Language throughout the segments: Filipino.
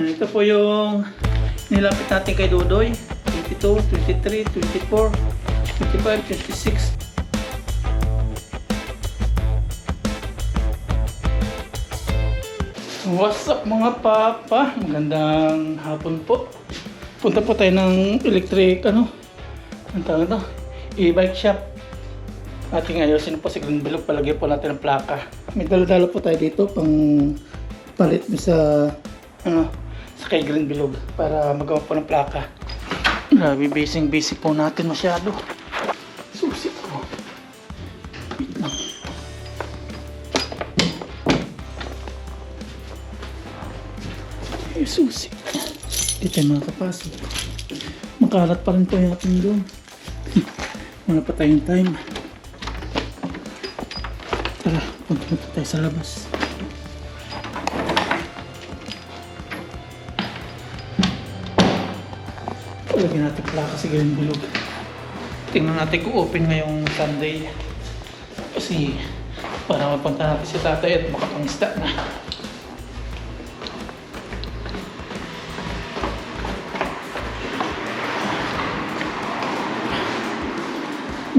Ayan, ito po yung nilapit natin kay Dudoy. 22, 23, 24, 25, 26. What's up mga papa? Magandang hapon po. Punta po tayo ng electric, ano? Ang tawag ito? E-bike shop. Ating ayusin po si Green Bilog. Palagyan po natin ng plaka. May dala-dala po tayo dito pang palit sa ano sa kay Green Bilog para magawa po ng plaka. Grabe, busy po natin masyado. Susi ko. Wait lang. Ay, susi. Hindi tayo makakapasok. Makalat pa rin po yung ating doon. Wala pa tayong time. Tara, punta tayo sa labas. Lagyan natin plaka sa gawing bulog. Tingnan natin kung open ngayong Sunday. Kasi para mapunta natin si tatay at makapangista na.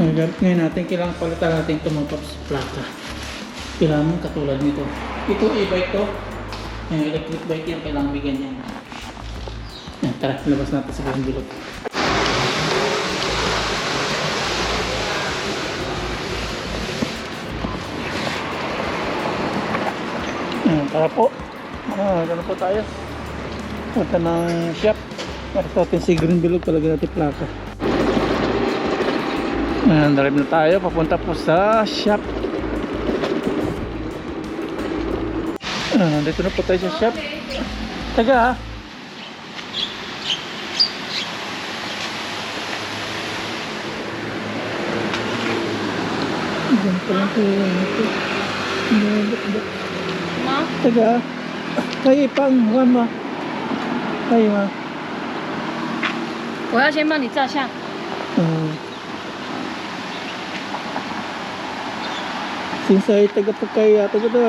Gamit ngayon natin, kailangan palitan natin ito mga paps plaka. Kailangan katulad nito. Ito e-bike to. Yung electric bike yan, kailangan bigyan yan. Tara, labas natin sa gawing bilog. Yan, tara po. Ah, ganun po tayo. Punta ng shop. Para sa atin si Green Bilog, palagyan natin plaka. Ayan, drive na tayo. Papunta po sa shop. Ah, dito na po tayo sa shop. Taga ha. 这个可以帮你问吗可以吗我要先帮你照相嗯。现在这个不给呀对不对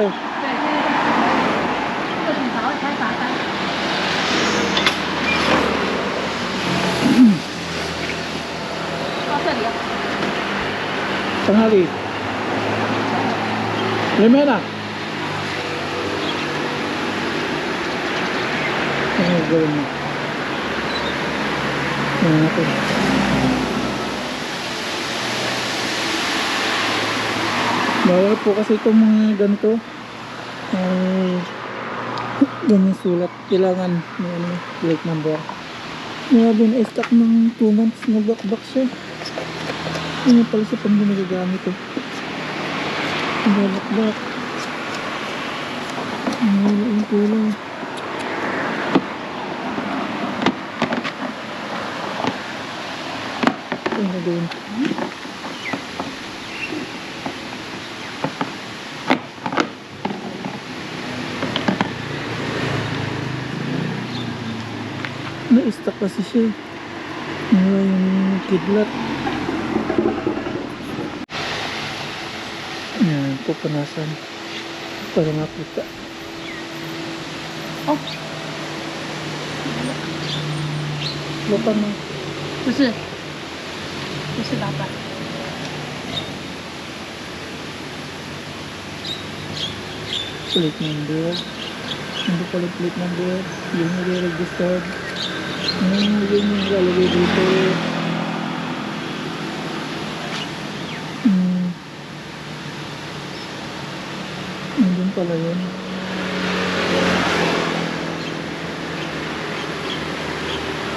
到这里在哪里 Na. Ano gawin mo? Ano natin? Bawal po kasi itong mga ganito. Ay, ganyan sulat. Kailangan may ano, plate number. Grabe na stock ng 2 months na back siya. Ano pala sa pang ginagamit ko? Balak-balak. Ang yung kulay. Ano na gawin? Na-stuck kasi siya. Wala yung kidlat. Yan, pupanasan para makita. 哦， Lupa mo. 不是，不是老板。 Plate number. Hindi pala plate number. Yung nire-registered. Yung yun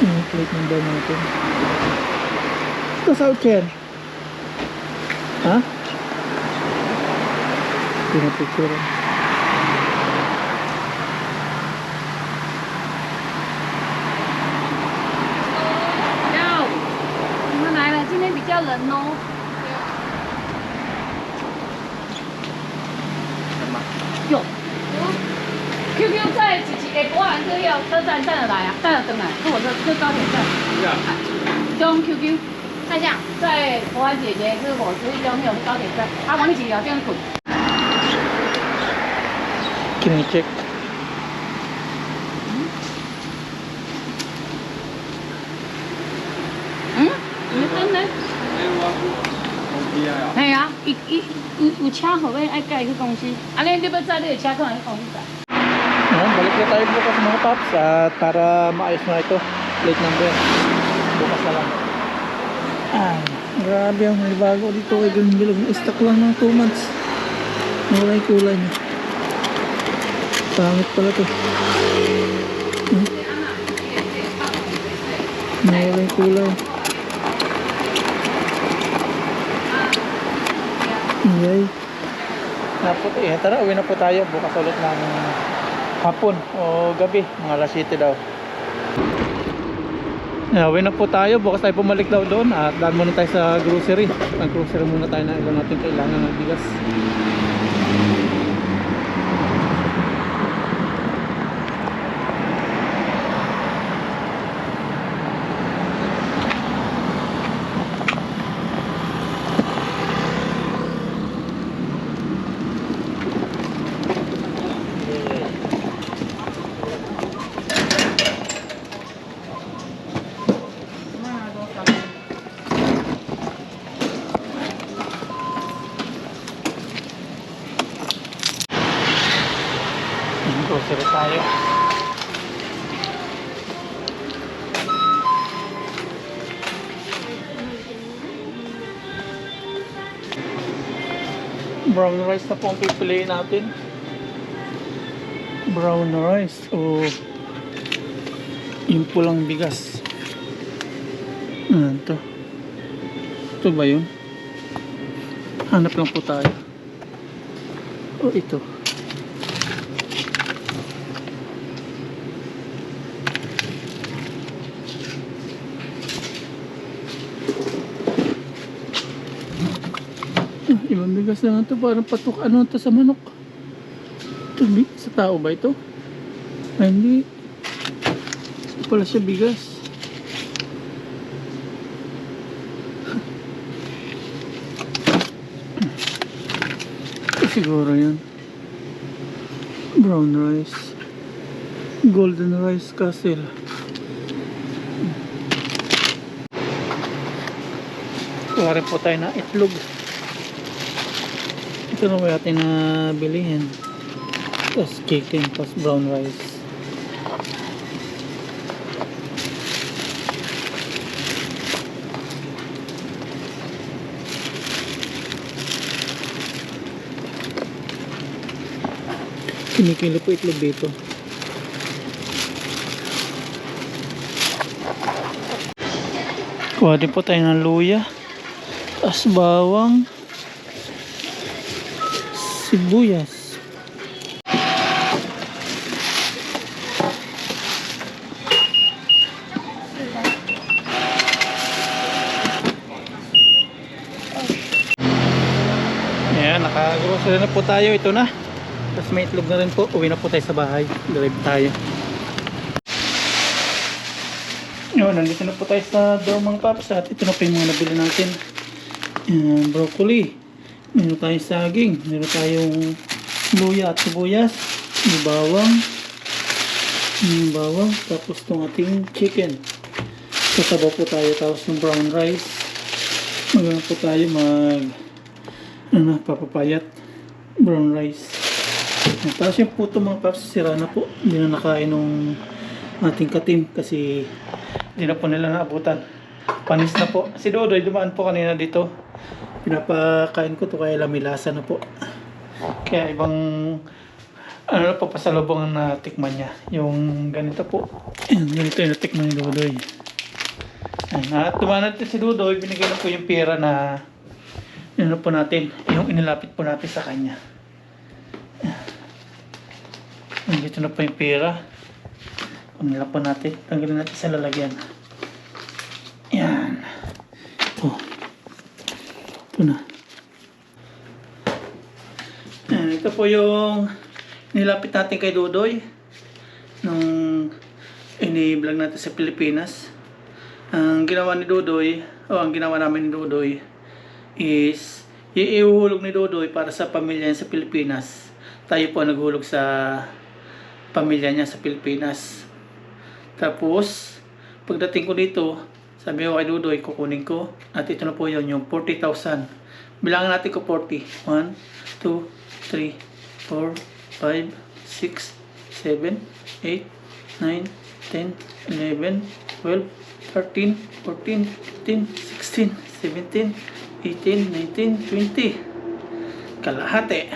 嗯，明天嗯我去。不扫车？啊？不要。你们来了，今天比较冷哦。到站站著来啊，站著等来，坐火车，坐高铁站。是啊。QQ。看一下，在国安姐姐是火车中有高铁站，阿王姐姐这样滚。Give me check. 哎呀、啊，一有有车号码爱改去公司，啊尼你要载你的车，可能去公司。Ayan, balik na tayo bukas mga paps at para maayos na ito. Late number. Bukas na lang. Ah, grabe ang bago dito kay Green Bilog. Stock lang ng 2 months. Yung kulay niya. Pangit pala to. Hmm? Nawala yung kulay. Yay. Napot eh. Tara, uwi na po tayo. Bukas ulit ng hapon o gabi. Mga alas 7 daw. Uwi na po tayo. Bukas tayo bumalik daw doon. At daan muna tayo sa grocery. Ang grocery muna tayo na ilan natin kailangan ng bigas. Brown rice na po ang pipiliin natin. Brown rice o yung pulang bigas. Ano to? Ito ba yun? Hanap lang po tayo. O ito. Ah, ibang bigas na ito. Parang patok. Ano ito sa manok? Ito, bi- sa tao ba ito? Ay, hindi. Ito pala siya bigas. Siguro yun. Brown rice. Golden rice castle. Kuha po tayo ng itlog. Ito na ba natin na bilihin. Tapos chicken, tapos brown rice. Kinikilo po itlog dito. Kuha din po tayo ng luya. Tapos bawang. Sibuyas. Ayan, nakagrocery na po tayo. Ito na. Tapos may itlog na rin po. Uwi na po tayo sa bahay. Drive tayo. Yun, nandito na po tayo sa mga paps. At ito na po yung mga nabili natin. Ayan, broccoli. Meron tayong saging. Meron tayong luya at sibuyas. May bawang. May bawang. Tapos itong ating chicken. Sasabaw po tayo. Tapos yung brown rice. Magano po tayo mag ano, papapayat. Brown rice. Tapos yung puto mga paps, sira na po. Hindi na nakain nung ating katim kasi hindi na po nila naabutan. Panis na po. Si Dodoy dumaan po kanina dito. Pinapakain ko to kaya lamilasa na po. Kaya ibang ano na po pasalubong ang natikman niya. Yung ganito po. Ganito yung natikman ni. Ayan, at dumaan natin si Dodoy, binigay na po yung pera na ano po natin, yung inilapit po natin sa kanya. Nandito na po yung pera. Pamila po natin. Tanggalin natin sa lalagyan. Yan. Ito. Ito na. Yan. Ito po yung nilapit natin kay Dudoy. Nung ini-vlog natin sa Pilipinas. Ang ginawa ni Dudoy, o ang ginawa namin ni Dudoy, is iuhulog ni Dudoy para sa pamilya niya sa Pilipinas. Tayo po naghulog sa pamilya niya sa Pilipinas. Tapos, pagdating ko dito, sabi ko kay Dudoy, kukunin ko. At ito na po yun, yung 40,000 Bilangin natin ko 40. 1, 2, 3, 4, 5, 6, 7, 8, 9, 10, 11, 12, 13, 14, 15, 16, 17, 18, 19, 20. Kalahati.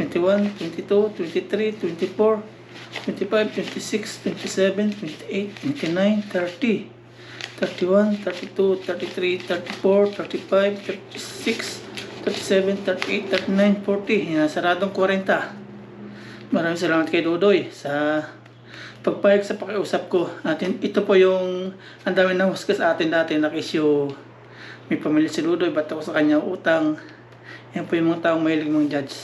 21, 22, 23, 24, 25, 26, 27, 28, 29, 30. 31, 32, 33, 34, 35, 36, 37, 38, 39, 40. Yan, saradong 40. Maraming salamat kay Dodoy sa pagpayag sa pakiusap ko. Atin, ito po yung ang dami nang husga sa atin dati na issue may pamilya si Dodoy, ba't ako sa kanya utang. Yan po yung mga taong mahilig mong judge.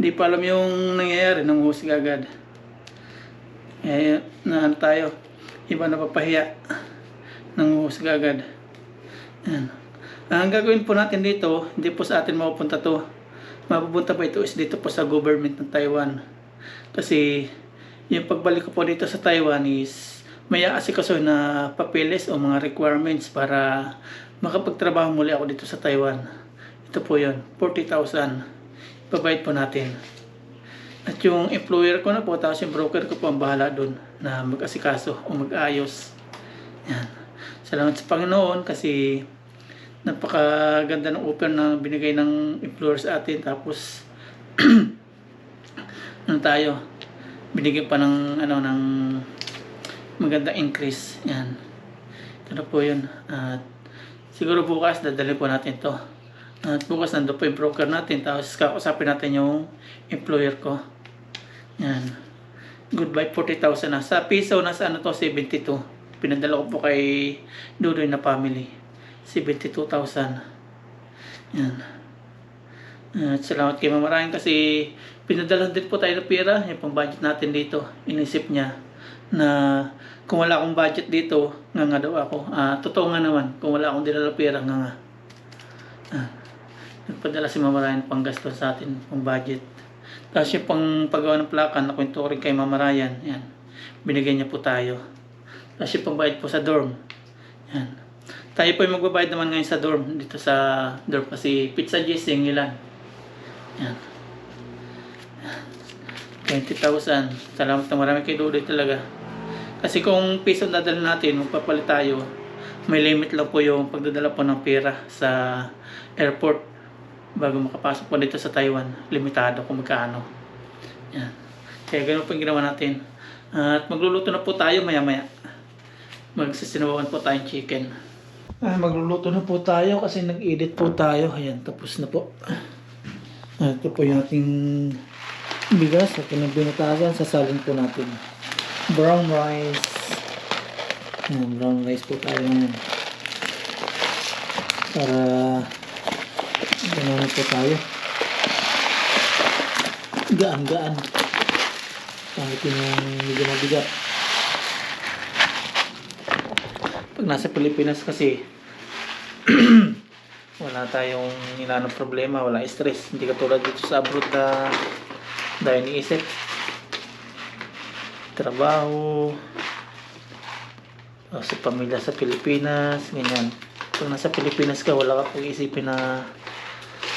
Hindi pa alam yung nangyayari nang husga agad. Eh, na ano tayo, iba na papahiya ng husga agad. Yan. Ang gagawin po natin dito, hindi po sa atin mapupunta to. Mapupunta po ito is dito po sa government ng Taiwan. Kasi yung pagbalik ko po dito sa Taiwan is may aasikaso na papeles o mga requirements para makapagtrabaho muli ako dito sa Taiwan. Ito po yun, 40,000. Ipabayad po natin. At yung employer ko na po, tapos yung broker ko po ang bahala doon na mag-asikaso o mag-ayos. Yan. Salamat sa Panginoon kasi napakaganda ng offer na binigay ng employer sa atin. Tapos, ano tayo, binigyan pa ng, ano, ng maganda increase. Yan. Ito po yun. At siguro bukas, dadali po natin to. At bukas nandun po yung broker natin. Tapos kakausapin natin yung employer ko. Yan. Goodbye 40,000 na. Sa piso, nasa ano to, 72. Pinadala ko po kay Dudoy na family. 72,000. Yan. At salamat kay Mama Ryan kasi pinadala din po tayo ng pera. Yung pang budget natin dito. Inisip niya na kung wala akong budget dito, nga nga daw ako. Ah, totoo nga naman, kung wala akong dinala pera, nga nga. Ah, nagpadala si Mama Ryan pang gastos sa atin, pang budget. Tapos yung pang paggawa ng plaka, nakwento ko rin kay Mama Ryan. Yan. Binigyan niya po tayo. Tapos yung pambayad po sa dorm. Yan. Tayo po yung magbabayad naman ngayon sa dorm. Dito sa dorm kasi pizza gising ilan. Yan. 20,000. Salamat na marami kay Dudoy talaga. Kasi kung piso dadala natin, magpapalit tayo, may limit lang po yung pagdadala po ng pera sa airport bago makapasok po dito sa Taiwan. Limitado kung magkano. Yan. Kaya ganun po yung ginawa natin. At magluluto na po tayo maya maya. Magsisinawakan po tayong chicken. Ah, magluluto na po tayo kasi nag-edit po tayo. Ayan, tapos na po. Ah, ito po yung ating bigas at yung binutagan. Sasalin po natin. Brown rice. Ayan, brown rice po tayo ngayon. Para gano'n po tayo. Gaan-gaan. Kahit yung medyo mabigat. Pag nasa Pilipinas kasi, wala tayong inanong problema, wala stress. Hindi katulad dito sa abroad na dahil iniisip. Trabaho, o sa pamilya sa Pilipinas, ganyan. Pag nasa Pilipinas ka, wala ka pag-isipin na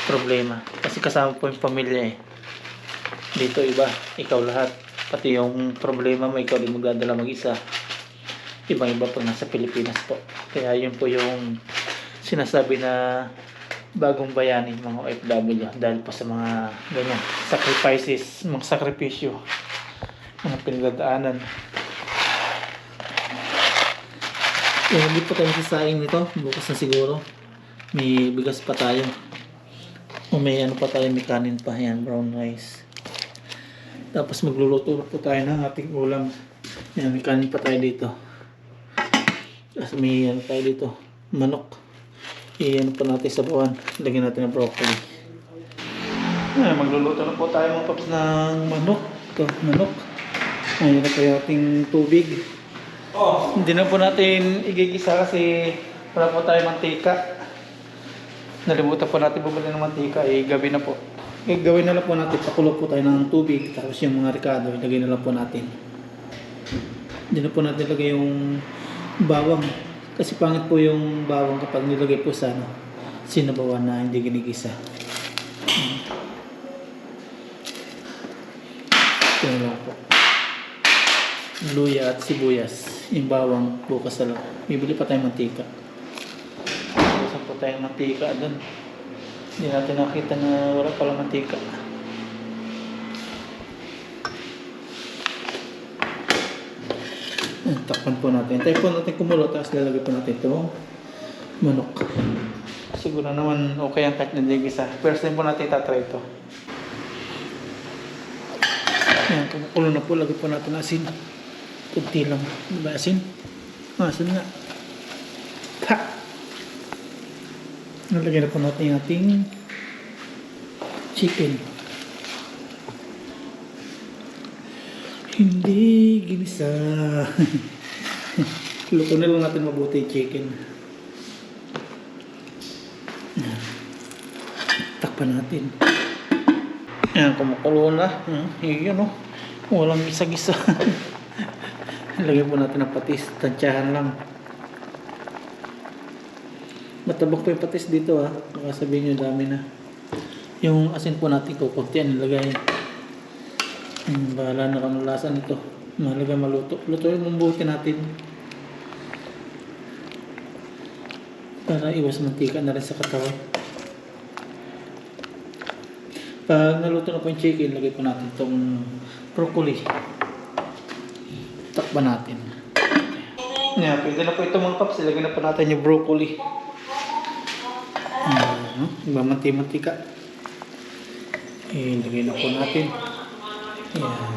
problema. Kasi kasama po yung pamilya eh. Dito iba, ikaw lahat. Pati yung problema mo, ikaw din magdadala mag-isa. Ibang iba pag nasa Pilipinas po. Kaya yun po yung sinasabi na bagong bayani mga OFW dahil po sa mga ganyan sacrifices, mga sakripisyo mga pinagdadaanan. Eh, hindi po tayo sasaing nito. Bukas na siguro. May bigas pa tayo. O may ano pa tayo, may kanin pa. Yan, brown rice. Tapos magluluto po tayo ng ating ulam. Yan, may kanin pa tayo dito. Tapos may ano tayo dito. Manok. Iyan po natin sa buwan. Lagyan natin ng broccoli. Yan, magluluto na po tayo mga paps ng manok. Ito, manok. Ayan na po yung ating tubig. Hindi na po natin igigisa kasi wala po tayo mantika. Nalimutan po natin bumili ng mantika. Eh, gabi na po. Eh, gawin na lang po natin. Pakulo po tayo ng tubig. Tapos yung mga ricado, ilagay na lang po natin. Hindi na po natin ilagay yung bawang. Kasi pangit po yung bawang kapag nilagay po sa ano, sinabawan na hindi ginigisa. Ito na lang po. Luya at sibuyas. Yung bawang bukas na lang. Bibili pa tayong mantika. Bukasan po tayong mantika doon. Hindi natin nakita na wala pala mantika. Eh, Takpan po natin. Tayo po natin kumulo, tapos lalagay po natin itong manok. Siguro naman okay ang kahit hindi gisa. First time po natin itatry ito. Ayan, kumukulo na po. Lagay po natin asin. Kunti lang. Di ba asin? Ah, asin nga. Pa! Nalagay na po natin yung ating chicken. Hindi ginisa. Luto na lang natin mabuti chicken. Takpan natin. Yan, kumukulo na. Hmm, yun, no? Walang gisa-gisa. Lagyan po natin ng patis. Tansyahan lang. Matabak po yung patis dito, ha? Baka sabihin nyo, dami na. Yung asin po natin, kukuntian, nilagay. Hmm, bahala na kung lasa nito. Mahalaga maluto. Lutuin mong buti natin. Para iwas mantika na rin sa katawan. Pag naluto na po yung chicken, lagay po natin itong broccoli. Takpan natin. Yeah, pwede na po ito mga paps. Ilagay na po natin yung broccoli. Hmm, Ibamanti-mantika. Ilagay na po natin. Yan.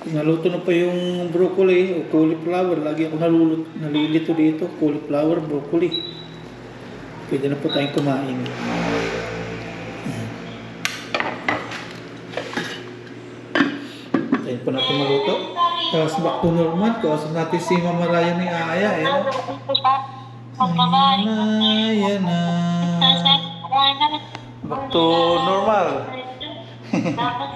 Pag Naluto na pa yung broccoli o cauliflower. Lagi ako nalulut, nalilito dito. Cauliflower, broccoli. Pwede na po tayong kumain. Tayo po natin maluto. Tapos back to normal. Kausap natin si Mama Raya ni Aya. Eh. Aya na. Back to normal.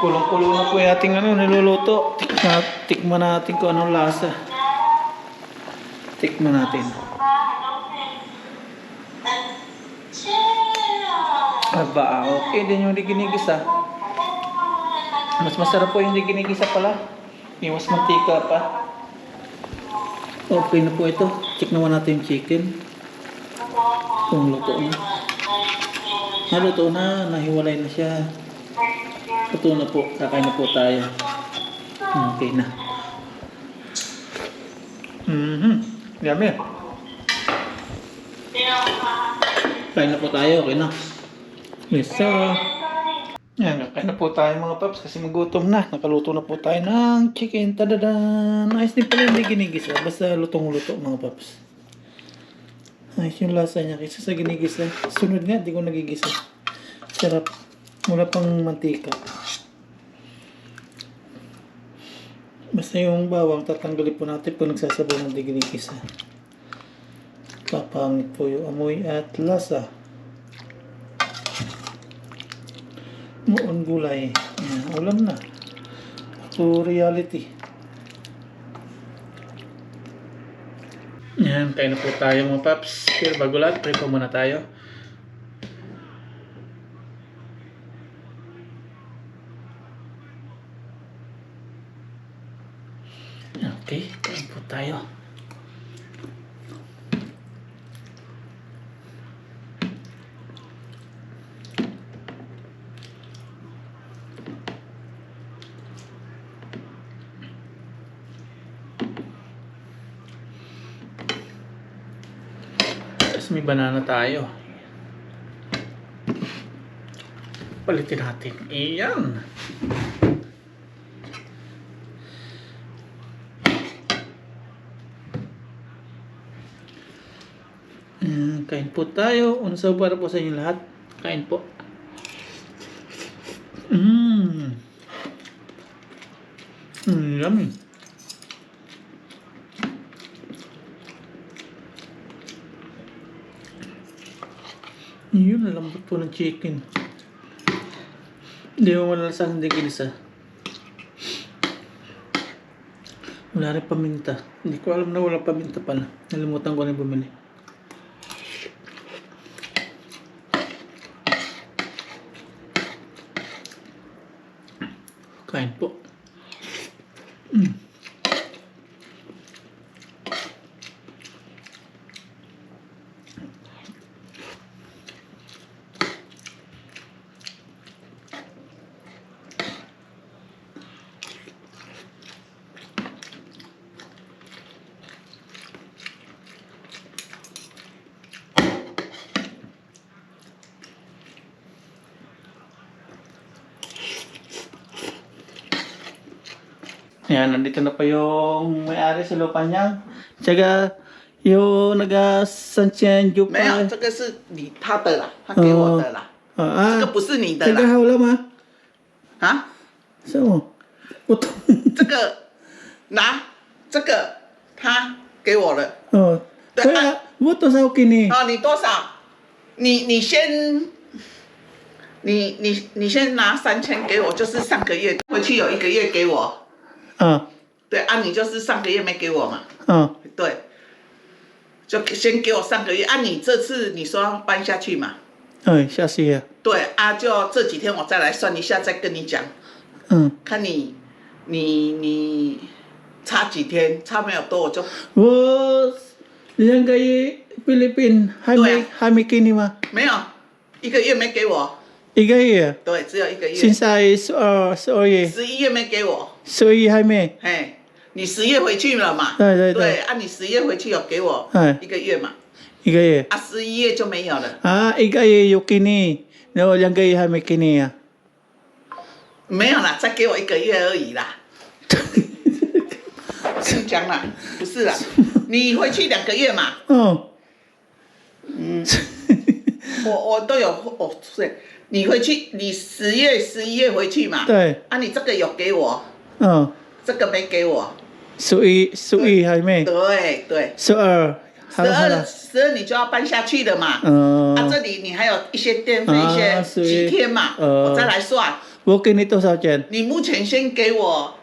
Kulong-kulong na po yung ating ano, niluluto. Tikman, tikman natin kung anong lasa. Tikman natin. Aba, okay din yung hindi ginigisa. Mas masarap po yung ginigisa pala. Yung mas mantika pa. Okay na po ito. Check naman natin yung chicken. Kung luto na. Naluto na, nahiwalay na siya. Luto na po, kakain na po tayo. Okay na. Mhm. Yummy. Kain na po tayo, okay na. Yes, sir. Yan, kakain na po tayo mga paps kasi magutom na. Nakaluto na po tayo ng chicken. Tadadan! Ayos din pala hindi ginigisa. Basta lutong-luto mga paps. Ayos yung lasa niya kaysa sa ginigisa. Sunod nga, di ko nagigisa. Sarap. Wala pang mantika. Basta yung bawang tatanggalin po natin pag nagsasabaw ng di ginigisa. Papangit po yung amoy at lasa. Muon gulay. Yan, ulam na. To reality. Yan, kain na po tayo mga paps. Pero bago lahat, pray po muna tayo. Okay, kain po tayo. Tapos may banana tayo. Palitin natin. Iyan. Kain po tayo. Unsaw para po sa inyo lahat. Kain po. Mmm. Mm, yummy. Yun, lambot po ng chicken. Hindi mo malalasang hindi kinisa. Wala rin paminta. Hindi ko alam na wala paminta pala. Nalimutan ko na bumili. Kain po. 那个有那个三千九。没有，这个是你他的啦，还给我的啦。这个不是你的啦。现在好了吗？啊？是我，我这个拿这个他给我了。嗯，对呀。我多少给你？啊，你多少？你你先，你你你先拿三千给我，就是上个月回去有一个月给我。Ah, 对啊，你就是上个月没给我嘛，ah. 对，就先给我上个月啊，你这次你说要搬下去嘛，Ay, siya siya. 对啊，就这几天我再来算一下，再跟你讲。Mm. 看你你你差几天，差没有多我就 Was, diyan kay Philippine, Tuwa. hami, hami kini ma. 没有一个月没给我，Igay eh. 对，只有一个月，Since I so, so ye, 十一月没给我，so ye hami. 嘿，你十月回去了嘛？对对对啊，你十月回去有给我哎一个月嘛？Igay eh. 啊，十一月就没有了，Ah, igay yung kini. No, yang kay hami kini ah. 没有啦，再给我一个月而已啦。跟你讲啦，不是啦，你回去两个月嘛，嗯。嗯我我都有哦，对，你回去，你十月十一月回去嘛？对。啊，你这个有给我，Oh. 这个没给我。十一、十一还没对对，So er. 十二十二你就要搬下去了嘛。Uh, 啊，这里你还有一些电费，啊一些是几天嘛，呃我再来算。Walking ito sa dyan. 你目前先给我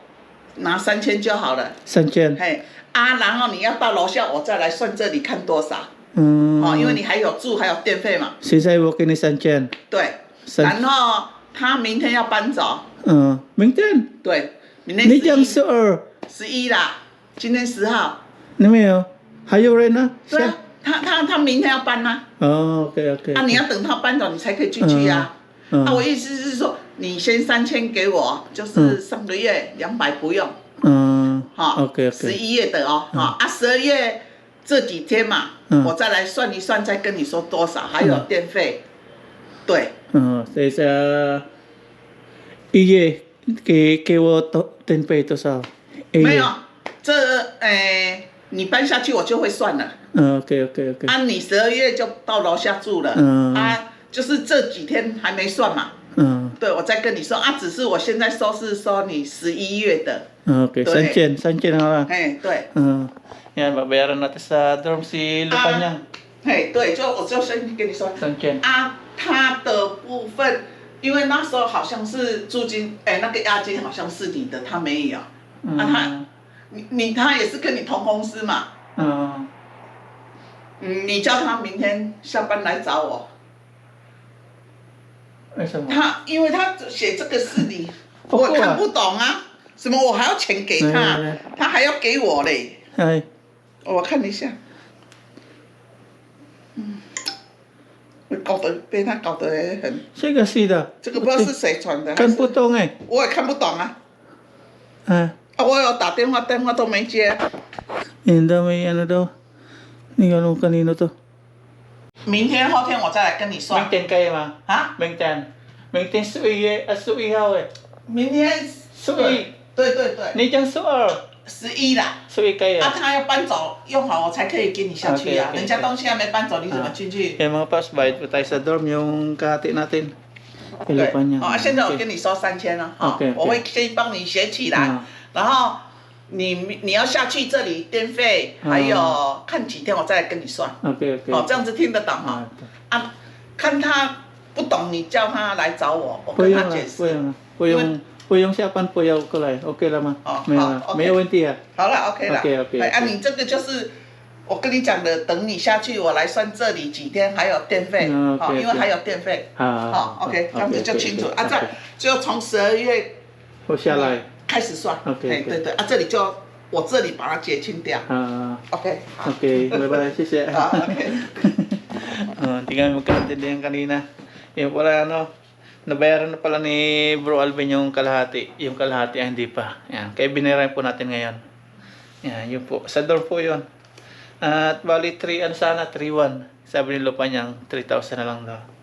拿三千就好了，San dyan? 嘿啊，然后你要到楼下，我再来算这里看多少 Um, 哦，因为你还有住还有电费嘛，Since I walking ni San dyan. 对。三然后他明天要搬走，Uh, Mingten. 对，明天 Ni dyan 十 er. 一十一啦，今天十号，Ni mayo. Hayo rin na. 对啊，他他他明天要搬呐、Oh, okay, okay. 啊，你要等他搬走，你才可以进去呀、嗯啊。我意思是说，你先三千给我，就是上个月两百不用，Uh, 哈、okay, 十.一月的哦，哈、啊，十二月这几天嘛，嗯我再来算一算，再跟你说多少，还有电费，对，嗯，所以说，一月给给我多电费多少？没有，这哎、你搬下去我就会算了。嗯，OK OK OK。啊，你十二月就到楼下住了。嗯。啊，就是这几天还没算嘛。嗯。对，我再跟你说啊，只是我现在说是说你十一月的。嗯，OK，三件，三件好吧。哎，对。嗯，要把别的那的啥东西留下。嘿，对，就我就先跟你说。三件。啊。他的部分，因为那时候好像是租金，哎，那个押金好像是你的，他没有，Uh, 他你你他也是跟你同公司嘛，uh, 嗯，你叫他明天下班来找我，ay, sa mo? 他因为他写这个是你，我看不懂啊，什么我还要钱给他他还要给我嘞，Ay, 我看一下，我搞得被他搞得很， siya kasi da. 这个不知道是谁传的，还 Kan 是 putong eh. 我也看不懂啊。 Ah, 啊，我有打电话，电话都没接。 yun daw may ano daw. Hindi ko alam kanino to. 明天后天我再来跟你算 Maintain kayo ma. 啊。 Maintain. Maintain sui eh. Ah, sui hao eh. 明天所以对对对， Ni dyan so er. 十一啦。啊，他要搬走，用好我才可以给你下去呀、人家东西还没搬走，你怎么进去？Yan mga pass, bayad po tayo sa dorm yung kahati natin. 对啊现在我.跟你说三千了，哈我会先帮你写起来，嗯然后你你要下去这里电费，嗯还有看几天我再来跟你算，Okay, okay. 哦，这样子听得懂哈 Ah,？啊，看他不懂，你叫他来找我，我跟他解释。na. 不用下班，不要过来，OK 了吗？哦，没有，没有问题啊。好了，OK 了。OK OK。啊，你这个就是我跟你讲的，等你下去，我来算这里几天还有电费，好，因为还有电费。好，OK，这样子就清楚啊。这就从十二月，我下来开始算。OK，对对啊，这里就我这里把它结清掉。嗯，OK。OK，拜拜，谢谢。好，OK。嗯，今天我跟今天干的呢，也不然呢。Nabayaran na pala ni Bro Alvin yung kalahati. Yung kalahati ay hindi pa. Yan. Kaya binayaran po natin ngayon. Yan, yun po. Sa door po yun. At bali 3, ano sana, 3-1. Sabi ni Lupa niyang 3,000 na lang daw.